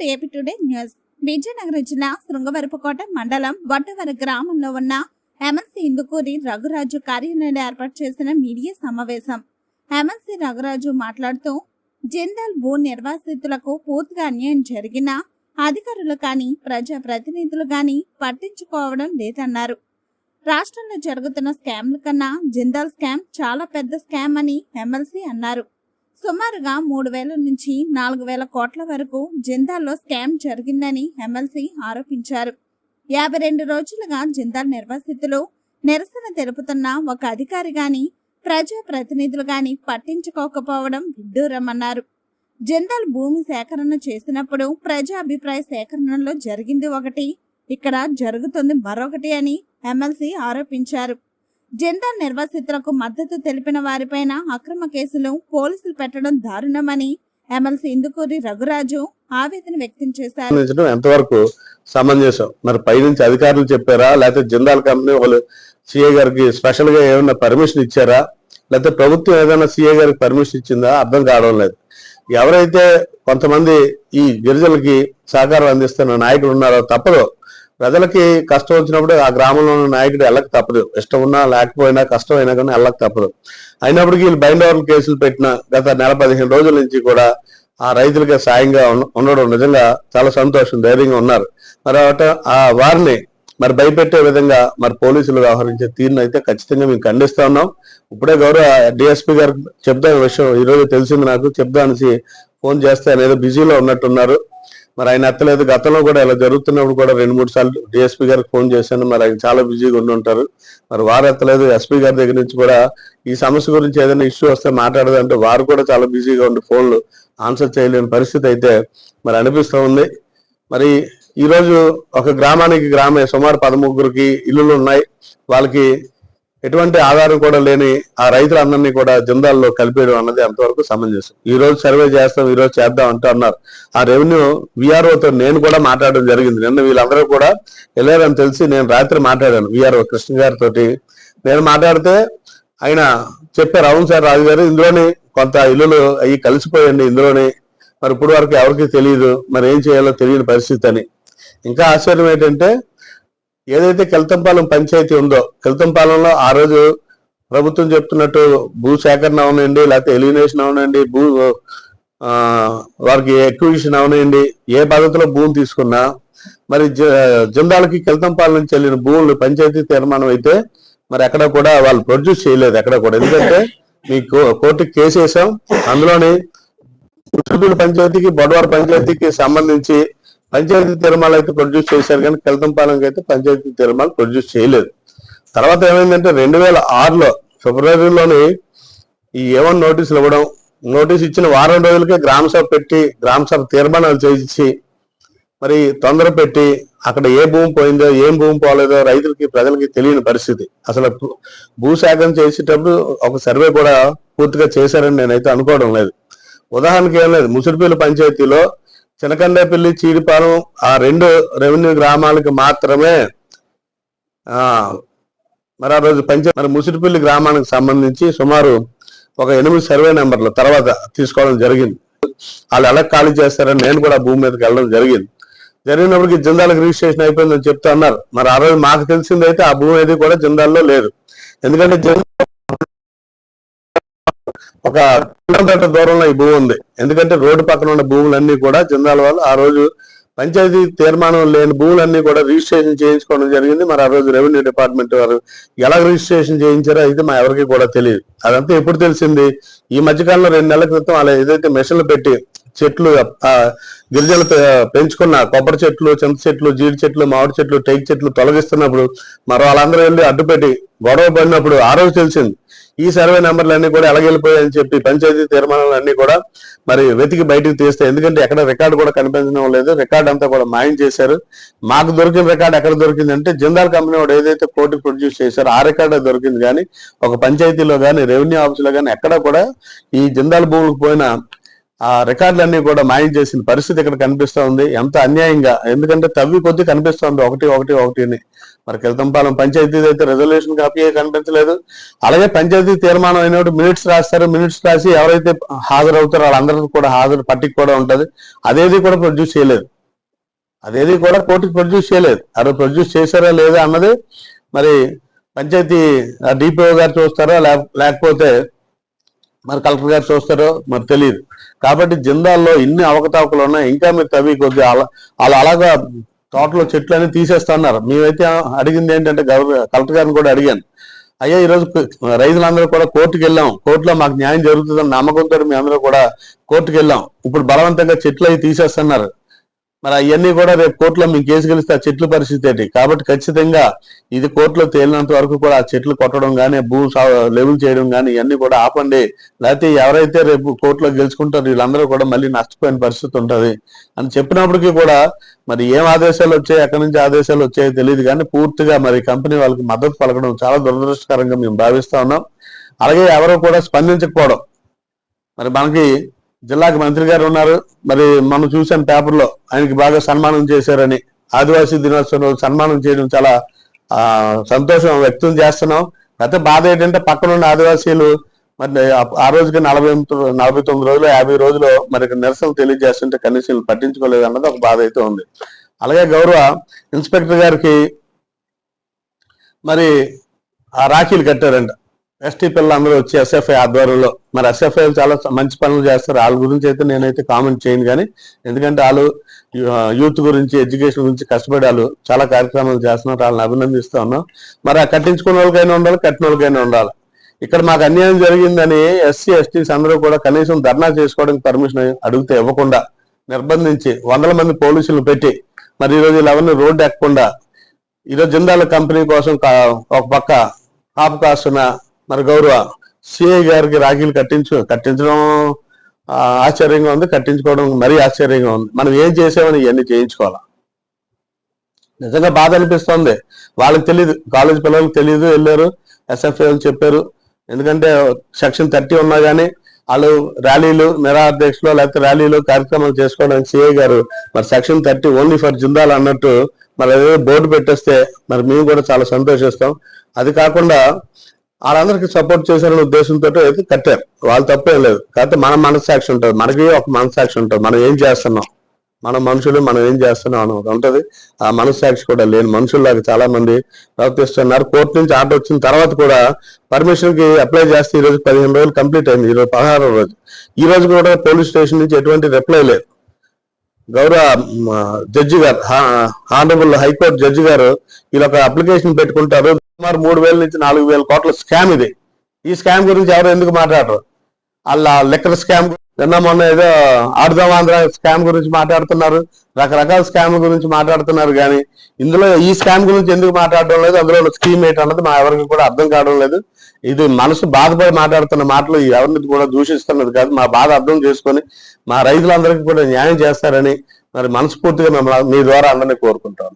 To AP today news Vizianagaram జిల్లా శృంగవరపుకోట మండలం వడ్డవర గ్రామంలో ఉన్న ఎమ్మెల్సీ ఇందుకూరి రఘురాజు కార్యాలయంలో ఏర్పాటు చేసిన మీడియా సమావేశం. ఎమ్మెల్సీ రఘురాజు మాట్లాడుతూ జిందాల్ భూ నిర్వాసితులకు పూర్తిగా అన్యాయం జరిగినా అధికారులు కానీ ప్రజా ప్రతినిధులు కానీ పట్టించుకోవడం లేదన్నారు. రాష్ట్రంలో జరుగుతున్న స్కామ్ల కన్నా జిందాల్ స్కామ్ చాలా పెద్ద స్కామ్ అని ఎమ్మెల్సీ అన్నారు. సుమారుగా మూడు వేల నుంచి నాలుగు వేల కోట్ల వరకు జిందాల్లో స్కామ్ జరిగిందని ఎమ్మెల్సీ ఆరోపించారు. యాభై రెండు రోజులుగా జిందాల్ నిర్వాసితులు నిరసన తెలుపుతున్న ఒక అధికారి గాని ప్రజా ప్రతినిధులు గాని పట్టించుకోకపోవడం విడ్డూరమన్నారు. జిందాల్ భూమి సేకరణ చేసినప్పుడు ప్రజా అభిప్రాయ సేకరణలో జరిగింది ఒకటి ఇక్కడ జరుగుతుంది మరొకటి అని ఎమ్మెల్సీ ఆరోపించారు. జిందాల్ నిర్వాసితులకు మద్దతు తెలిపిన వారిపైన అక్రమ కేసులు పోలీసులు పెట్టడం దారుణమని ఎమ్మెల్సీ ఇందుకూరి రఘురాజు ఆవేదన వ్యక్తం చేశారు. ఎంతవరకు సమంజసం? మరి పైనుంచి అధికారులు చెప్పారా? లేకపోతే జిందాల్ కంపెనీ వాళ్ళు సిఏ గారికి స్పెషల్గా ఏమైనా పర్మిషన్ ఇచ్చారా? లేకపోతే ప్రభుత్వం ఏదైనా సిఏ గారికి పర్మిషన్ ఇచ్చిందా? అర్థం కావడం లేదు. ఎవరైతే కొంతమంది ఈ గిరిజనులకి సహకారం అందిస్తున్న నాయకులు ఉన్నారో తప్పదు. ప్రజలకి కష్టం వచ్చినప్పుడు ఆ గ్రామంలో ఉన్న నాయకుడు వెళ్ళక తప్పదు. ఇష్టం ఉన్నా లేకపోయినా కష్టం అయినా కానీ వెళ్ళక తప్పదు. అయినప్పటికీ వీళ్ళు బైండ్ కేసులు పెట్టిన గత నెల పదిహేను రోజుల నుంచి కూడా ఆ రైతులకి సాయంగా ఉండడం నిజంగా చాలా సంతోషం ధైర్యంగా ఉన్నారు. మరి ఆ వారిని మరి భయపెట్టే విధంగా మరి పోలీసులు వ్యవహరించే తీరును అయితే ఖచ్చితంగా మేము ఖండిస్తా ఉన్నాం. ఇప్పుడే గౌరవ డిఎస్పీ గారు చెప్దాం విషయం ఈరోజు తెలిసింది నాకు. చెప్దా అనేసి ఫోన్ చేస్తే అనేది బిజీలో ఉన్నట్టున్నారు. మరి ఆయన ఎత్తలేదు. గతంలో కూడా ఇలా జరుగుతున్నప్పుడు కూడా రెండు మూడు సార్లు డిఎస్పీ గారికి ఫోన్ చేశాను. మరి ఆయన చాలా బిజీగా ఉండి ఉంటారు. మరి వారు ఎత్తలేదు. ఎస్పీ గారి దగ్గర నుంచి కూడా ఈ సమస్య గురించి ఏదైనా ఇష్యూ వస్తే మాట్లాడదంటే వారు కూడా చాలా బిజీగా ఉండి ఫోన్లు ఆన్సర్ చేయలేని పరిస్థితి అయితే మరి అనిపిస్తూ ఉంది. మరి ఈరోజు ఒక గ్రామానికి గ్రామే సుమారు పదముగ్గురికి ఇల్లులు ఉన్నాయి. వాళ్ళకి ఎటువంటి ఆధారం కూడా లేని ఆ రైతులందరినీ కూడా జిందాల్లో కలిపేయడం అన్నది ఎంతవరకు సమంజసం. ఈ రోజు సర్వే చేస్తాం ఈ రోజు చేద్దాం అంటూ అన్నారు. ఆ రెవెన్యూ విఆర్ఓతో నేను కూడా మాట్లాడడం జరిగింది. నిన్న వీళ్ళందరూ కూడా వెళ్ళారని తెలిసి నేను రాత్రి మాట్లాడాను విఆర్ఓ కృష్ణ గారితో నేను మాట్లాడితే ఆయన చెప్పారు అవును సార్ రాజు గారు ఇందులోనే కొంత ఇల్లులు అవి కలిసిపోయండి ఇందులోనే. మరి ఇప్పుడు వరకు ఎవరికి తెలియదు మరి ఏం చేయాలో తెలియని పరిస్థితి అని. ఇంకా ఆశ్చర్యం ఏంటంటే ఏదైతే కెల్తంపాలెం పంచాయతీ ఉందో కెల్తంపాలెంలో ఆ రోజు ప్రభుత్వం చెప్తున్నట్టు భూ సేకరణ అవనండి లేకపోతే ఎలిమినేషన్ అవనండి భూ ఆ, వారికి ఎక్విజిషన్ అవనండి ఏ పద్ధతిలో భూమి తీసుకున్నా మరి జ- జిందాలకి కెల్తంపాల నుంచి వెళ్ళిన భూములు పంచాయతీ తీర్మానం అయితే మరి ఎక్కడ కూడా వాళ్ళు ప్రొడ్యూస్ చేయలేదు ఎక్కడ కూడా. ఎందుకంటే మీ కో- కోర్టుకి కేసు వేసాం అందులోని పంచాయతీకి బొడవార పంచాయతీకి సంబంధించి పంచాయతీ తీర్మాలు అయితే ప్రొడ్యూస్ చేశారు కానీ కెల్తంపాలెంకి అయితే పంచాయతీ తీర్మాలు ప్రొడ్యూస్ చేయలేదు. తర్వాత ఏమైందంటే రెండు వేల ఆరులో ఫిబ్రవరిలోని ఈ ఏవన్ నోటీసులు ఇవ్వడం నోటీస్ ఇచ్చిన వారం రోజులకే గ్రామ సభ పెట్టి గ్రామ సభ తీర్మానాలు చేయించి మరి తొందర పెట్టి అక్కడ ఏ భూమి పోయిందో ఏం భూమి పోలేదో రైతులకి ప్రజలకి తెలియని పరిస్థితి. అసలు భూ- భూ చేసేటప్పుడు ఒక సర్వే కూడా పూర్తిగా చేశారని నేనైతే అనుకోవడం లేదు. ఉదాహరణకి ఏం లేదు ముసురుపల్లి పంచాయతీలో చినకండేపల్లి చీడిపాలెం ఆ రెండు రెవెన్యూ గ్రామాలకు మాత్రమే ఆ మరి ఆ రోజు పంచ మరి ముసిరిపల్లి గ్రామానికి సంబంధించి సుమారు ఒక ఎనిమిది సర్వే నెంబర్లు తర్వాత తీసుకోవడం జరిగింది. వాళ్ళు ఎలా ఖాళీ చేస్తారని నేను కూడా భూమి మీదకి వెళ్ళడం జరిగింది. జరిగినప్పటికి జిందాలకు రిజిస్ట్రేషన్ అయిపోయిందని చెప్తా అన్నారు. మరి ఆ రోజు మాకు తెలిసిందైతే ఆ భూమి ఏది కూడా జిందాల్లో లేదు. ఎందుకంటే జిందాల్ ఒక కిలోమీటర్ దూరంలో ఈ భూమి ఉంది. ఎందుకంటే రోడ్డు పక్కన ఉన్న భూములన్నీ కూడా జిందాల వాళ్ళు ఆ రోజు పంచాయతీ తీర్మానం లేని భూములన్నీ కూడా రిజిస్ట్రేషన్ చేయించుకోవడం జరిగింది. మరి ఆ రోజు రెవెన్యూ డిపార్ట్మెంట్ వారు ఎలా రిజిస్ట్రేషన్ చేయించారో అయితే మా ఎవరికి కూడా తెలియదు. అదంతా ఎప్పుడు తెలిసింది? ఈ మధ్యకాలంలో రెండు నెలల క్రితం అలా ఏదైతే మెషిన్లు పెట్టి చెట్లు గిరిజలు పెంచుకున్న కొబ్బరి చెట్లు చింత చెట్లు జీడి చెట్లు మామిడి చెట్లు టేక్ చెట్లు తొలగిస్తున్నప్పుడు మరో వాళ్ళందరూ వెళ్ళి అడ్డుపెట్టి గొడవ పడినప్పుడు ఆ రోజు తెలిసింది. ఈ సర్వే నెంబర్లు అన్ని కూడా అని చెప్పి పంచాయతీ తీర్మానాలు అన్ని కూడా మరి వెతికి బయటకు తీస్తే ఎందుకంటే ఎక్కడ రికార్డు కూడా కనిపించడం లేదు. రికార్డు అంతా కూడా మాయం చేశారు. మాకు దొరికిన రికార్డు ఎక్కడ దొరికిందంటే జిందాల్ కంపెనీ వాడు ఏదైతే కోర్టు ప్రొడ్యూస్ చేశారో ఆ రికార్డు దొరికింది. కానీ ఒక పంచాయతీలో కానీ రెవెన్యూ ఆఫీసులో కానీ ఎక్కడ కూడా ఈ జిందాల్ భూములకు పోయిన ఆ రికార్డులన్నీ కూడా మాయం చేసిన పరిస్థితి ఇక్కడ కనిపిస్తూ ఉంది. ఎంత అన్యాయంగా. ఎందుకంటే తవ్వి కొద్ది కనిపిస్తుంది ఒకటి ఒకటి ఒకటిని. మరి కిలతంపాలెం పంచాయతీ అయితే రెజల్యూషన్ కాపీ కనిపించలేదు. అలాగే పంచాయతీ తీర్మానం అయినప్పుడు మినిట్స్ రాస్తారు. మినిట్స్ రాసి ఎవరైతే హాజరవుతారో వాళ్ళందరికీ కూడా హాజరు పట్టికి కూడా ఉంటుంది. అదేది కూడా ప్రొడ్యూస్ చేయలేదు. అదేది కూడా కోర్టుకి ప్రొడ్యూస్ చేయలేదు. అదే ప్రొడ్యూస్ చేశారా లేదా అన్నది మరి పంచాయతీ డిపిఓ గారు చూస్తారో లేకపోతే మరి కలెక్టర్ గారు చూస్తారో మరి తెలియదు. కాబట్టి జిందాల్లో ఇన్ని అవకతవకలు ఉన్నాయి. ఇంకా మీరు తవ్వి కొద్దిగా అలా అలాగా తోటలో చెట్లు అన్ని తీసేస్తున్నారు మేమైతే అడిగింది ఏంటంటే కలెక్టర్ గారిని కూడా అడిగాను. అయ్యా ఈరోజు రైతులందరూ కూడా కోర్టుకు వెళ్ళాం. కోర్టులో మాకు న్యాయం జరుగుతుందని నమ్మకంతో మేమందరూ కూడా కోర్టుకు వెళ్ళాం. ఇప్పుడు బలవంతంగా చెట్లు అవి తీసేస్తున్నారు మరి అవన్నీ కూడా రేపు కోర్టులో మీకు కేసు గెలిస్తే ఆ చెట్ల పరిస్థితి ఏంటి? కాబట్టి ఖచ్చితంగా ఇది కోర్టులో తేలినంత వరకు కూడా ఆ చెట్లు కొట్టడం కానీ భూ లెవెల్ చేయడం కానీ ఇవన్నీ కూడా ఆపండి. లేకపోతే ఎవరైతే రేపు కోర్టులో గెలుచుకుంటారో వీళ్ళందరూ కూడా మళ్ళీ నష్టపోయిన పరిస్థితి ఉంటుంది. అని చెప్పినప్పటికీ కూడా మరి ఏం ఆదేశాలు వచ్చాయి ఎక్కడి నుంచి ఆదేశాలు వచ్చాయో తెలియదు కానీ పూర్తిగా మరి కంపెనీ వాళ్ళకి మద్దతు పలకడం చాలా దురదృష్టకరంగా మేము భావిస్తా ఉన్నాం. అలాగే ఎవరు కూడా స్పందించకపోవడం. మరి మనకి జిల్లాకి మంత్రి గారు ఉన్నారు. మరి మనం చూసాం పేపర్లో ఆయనకి బాగా సన్మానం చేశారని ఆదివాసీ దినోత్సవం సన్మానం చేయడం చాలా సంతోషం వ్యక్తం చేస్తున్నాం. అయితే బాధ ఏంటంటే పక్కన ఉన్న ఆదివాసీలు మరి ఆ- రోజుకి నలభై నలభై తొమ్మిది రోజులు యాభై రోజులు మరి నిరసన తెలియజేస్తుంటే కనీసం పట్టించుకోలేదు అన్నది ఒక బాధ అయితే ఉంది. అలాగే గౌరవ ఇన్స్పెక్టర్ గారికి మరి ఆ రాఖీలు కట్టారంట. ఎస్టీ పిల్లలందరూ వచ్చి ఎస్ఎఫ్ఐ ఆధ్వర్యంలో మరి ఎస్ఎఫ్ఐ చాలా మంచి పనులు చేస్తారు. వాళ్ళ గురించి అయితే నేనైతే కామెంట్ చేయను కానీ ఎందుకంటే వాళ్ళు యూత్ గురించి ఎడ్యుకేషన్ గురించి కష్టపడి వాళ్ళు చాలా కార్యక్రమాలు చేస్తున్నారు. వాళ్ళని అభినందిస్తూ ఉన్నాం. మరి ఆ కట్టించుకున్న వాళ్ళకైనా ఉండాలి కట్టిన వాళ్ళకైనా ఉండాలి. ఇక్కడ మాకు అన్యాయం జరిగిందని ఎస్సీ ఎస్టీస్ అందరూ కూడా కనీసం ధర్నా చేసుకోవడానికి పర్మిషన్ అడిగితే ఇవ్వకుండా నిర్బంధించి వందల మంది పోలీసులు పెట్టి మరి ఈరోజు వీళ్ళెవరిని రోడ్డు ఎక్కకుండా ఈరోజు జిందాల కంపెనీ కోసం ఒక పక్క కాపు కాస్తున్న మరి గౌరవ సిఐ గారికి రాఖీలు కట్టించు కట్టించడం ఆశ్చర్యంగా ఉంది. కట్టించుకోవడం మరీ ఆశ్చర్యంగా ఉంది. మనం ఏం చేసామని ఇవన్నీ చేయించుకోవాలా? నిజంగా బాధ అనిపిస్తుంది. వాళ్ళకి తెలియదు కాలేజ్ పిల్లలకు తెలియదు వెళ్ళారు. ఎస్ఎఫ్ఐ చెప్పారు. ఎందుకంటే సెక్షన్ థర్టీ ఉన్నా కానీ వాళ్ళు ర్యాలీలు నిరాధ్యక్షులు లేకపోతే ర్యాలీలు కార్యక్రమాలు చేసుకోవడానికి సిఐ గారు మరి section thirty only for Jindal అన్నట్టు మరి అదే బోర్డు పెట్టేస్తే మరి మేము కూడా చాలా సంతోషిస్తాం. అది కాకుండా వాళ్ళందరికీ సపోర్ట్ చేశారనే ఉద్దేశంతో అయితే కట్టారు. వాళ్ళు తప్పేం లేదు. కాకపోతే మన మనస్సాక్షి ఉంటుంది. మనకి ఒక మనస్సాక్షి ఉంటుంది. మనం ఏం చేస్తున్నాం? మన మనుషులు మనం ఏం చేస్తున్నాం అని ఒకటి ఉంటది. ఆ మనస్సాక్షి కూడా లేని మనుషుల్లాగా చాలా మంది ప్రవర్తిస్తున్నారు. కోర్టు నుంచి ఆర్డర్ వచ్చిన తర్వాత కూడా పర్మిషన్కి అప్లై చేస్తే ఈ రోజు పదిహేను రోజులు కంప్లీట్ అయింది. ఈ రోజు పదహారో రోజు. ఈ రోజు కూడా పోలీస్ స్టేషన్ నుంచి ఎటువంటి రిప్లై లేదు. గౌరవ జడ్జి గారు ఆనరబుల్ హైకోర్టు జడ్జి గారు వీళ్ళొక అప్లికేషన్ పెట్టుకుంటారు. సుమారు మూడు వేల నుంచి నాలుగు వేల కోట్ల స్కామ్ ఇది. ఈ స్కామ్ గురించి ఎవరు ఎందుకు మాట్లాడరు? వాళ్ళ లెక్కర్ స్కామ్ నిన్న మొన్న ఏదో ఆడుదాం ఆంధ్ర స్కామ్ గురించి మాట్లాడుతున్నారు. రకరకాల స్కామ్ గురించి మాట్లాడుతున్నారు కానీ ఇందులో ఈ స్కామ్ గురించి ఎందుకు మాట్లాడడం లేదు? అందులో స్కీమ్ స్కీమ్ ఏంటన్నది మా ఎవరికి కూడా అర్థం కావడం లేదు. ఇది మనసు బాధపడి మాట్లాడుతున్న మాటలు ఎవరిని కూడా దూషిస్తున్నది కాదు. మా బాధ అర్థం చేసుకొని మా రైతులందరికీ కూడా న్యాయం చేస్తారని మరి మనస్ఫూర్తిగా మిమ్మల్ని మీ ద్వారా అందరినీ కోరుకుంటాను